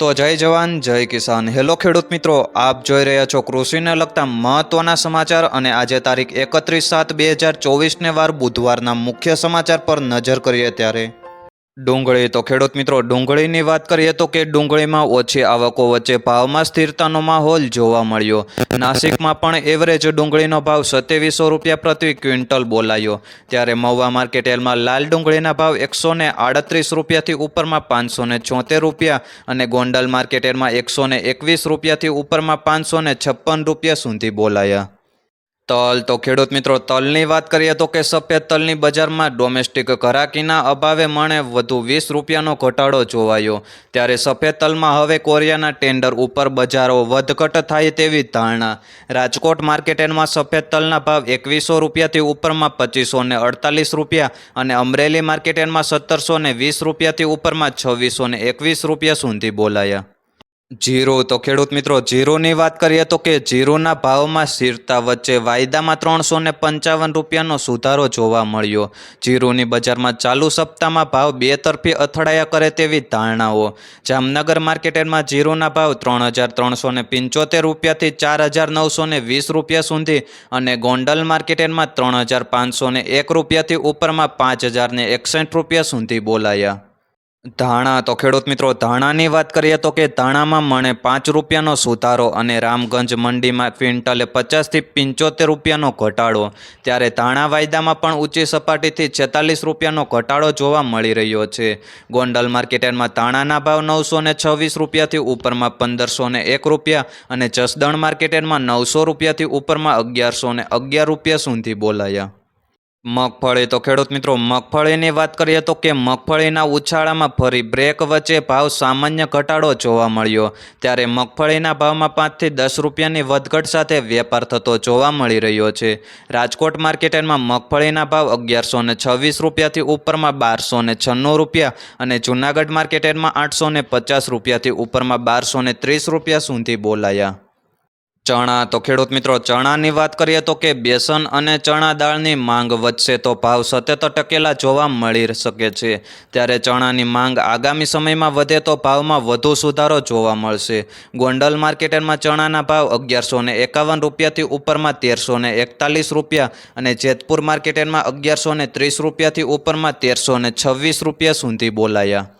તો જય જવાન, જય કિસાન. હેલો ખેડૂત મિત્રો, આપ જોઈ રહ્યા છો કૃષિને લગતા મહત્વના સમાચાર અને આજે તારીખ એકત્રીસ સાત બે હજાર ચોવીસને વાર બુધવારના મુખ્ય સમાચાર પર નજર કરીએ ત્યારે. ડુંગળી. તો ખેડૂત મિત્રો, ડુંગળીની વાત કરીએ તો કે ડુંગળીમાં ઓછી આવકો વચ્ચે ભાવમાં સ્થિરતાનો માહોલ જોવા મળ્યો. નાસિકમાં પણ એવરેજ ડુંગળીનો ભાવ સત્યાવીસો રૂપિયા પ્રતિ ક્વિન્ટલ બોલાયો. ત્યારે મહુવા માર્કેટેલમાં લાલ ડુંગળીના ભાવ એકસો ને આડત્રીસ રૂપિયાથી ઉપરમાં પાંચસો ને છોતેર રૂપિયા અને ગોંડલ માર્કેટેલમાં એકસો ને એકવીસ રૂપિયાથી ઉપરમાં પાંચસો ને છપ્પન રૂપિયા સુધી બોલાયા. તલ. તો ખેડૂત મિત્રો, તલની વાત કરીએ તો કે સફેદ તલની બજારમાં ડોમેસ્ટિક ઘરાકીના અભાવે મણે વધુ વીસ રૂપિયાનો ઘટાડો જોવાયો. ત્યારે સફેદ તલમાં હવે કોરિયાના ટેન્ડર ઉપર બજારો વધઘટ થાય તેવી ધારણા. રાજકોટ માર્કેટમાં સફેદ તલના ભાવ એકવીસો રૂપિયાથી ઉપરમાં પચીસો ને અડતાલીસ રૂપિયા અને અમરેલી માર્કેટમાં સત્તરસો ને વીસ રૂપિયાથી ઉપરમાં છવ્વીસો ને એકવીસ રૂપિયા સુધી બોલાયા. જીરું. તો ખેડૂત મિત્રો, જીરોની વાત કરીએ તો કે જીરોના ભાવમાં સ્થિરતા વચ્ચે વાયદામાં ત્રણસો ને પંચાવન રૂપિયાનો સુધારો જોવા મળ્યો. જીરોની બજારમાં ચાલુ સપ્તાહમાં ભાવ બે તરફી અથડાયા કરે તેવી ધારણાઓ. જામનગર માર્કેટમાં જીરોના ભાવ ત્રણ હજાર ત્રણસો ને પંચોતેર રૂપિયાથી ચાર હજાર નવસો ને વીસ રૂપિયા સુધી અને ગોંડલ માર્કેટમાં ત્રણ હજાર પાંચસો ને એક રૂપિયાથી ઉપરમાં પાંચ હજાર ને એકસઠ રૂપિયા સુધી બોલાયા. ધાણા, તો ખેડૂત મિત્રો, ધાણાની વાત કરીએ તો કે ધાણામાં મણે પાંચ રૂપિયાનો સુધારો અને રામગંજ મંડીમાં ક્વિન્ટલે પચાસથી પંચોતેર રૂપિયાનો ઘટાડો. ત્યારે ધાણા વાયદામાં પણ ઊંચી સપાટીથી છેતાલીસ રૂપિયાનો ઘટાડો જોવા મળી રહ્યો છે. ગોંડલ માર્કેટમાં ધાણાના ભાવ નવસો ને છવ્વીસ રૂપિયાથી ઉપરમાં પંદરસો ને એક રૂપિયા અને જસદણ માર્કેટમાં નવસો રૂપિયાથી ઉપરમાં અગિયારસો ને અગિયાર રૂપિયા સુધી બોલાયા. મગફળી. તો ખેડૂત મિત્રો, મગફળીની વાત કરીએ તો કે મગફળીના ઉછાળામાં ફરી બ્રેક વચ્ચે ભાવ સામાન્ય ઘટાડો જોવા મળ્યો. ત્યારે મગફળીના ભાવમાં પાંચથી દસ રૂપિયાની વધઘટ સાથે વેપાર થતો જોવા મળી રહ્યો છે. રાજકોટ માર્કેટમાં મગફળીના ભાવ અગિયારસો ને છવ્વીસ રૂપિયાથી ઉપરમાં બારસો ને છન્નું રૂપિયા અને જૂનાગઢ માર્કેટમાં આઠસો ને પચાસ રૂપિયાથી ઉપરમાં બારસો ને ત્રીસ રૂપિયા સુધી બોલાયા. ચણા. તો ખેડૂત મિત્રો, ચણાની વાત કરીએ તો કે બેસન અને ચણા દાળની માંગ વધશે તો ભાવ સતત ટકેલા જોવા મળી શકે છે. ત્યારે ચણાની માંગ આગામી સમયમાં વધે તો ભાવમાં વધુ સુધારો જોવા મળશે. ગોંડલ માર્કેટમાં ચણાના ભાવ અગિયારસો ને એકાવન રૂપિયાથી ઉપરમાં તેરસો ને એકતાલીસ રૂપિયા અને જેતપુર માર્કેટમાં અગિયારસો ને ત્રીસ રૂપિયાથી ઉપરમાં તેરસો ને છવ્વીસ રૂપિયા સુધી બોલાયા.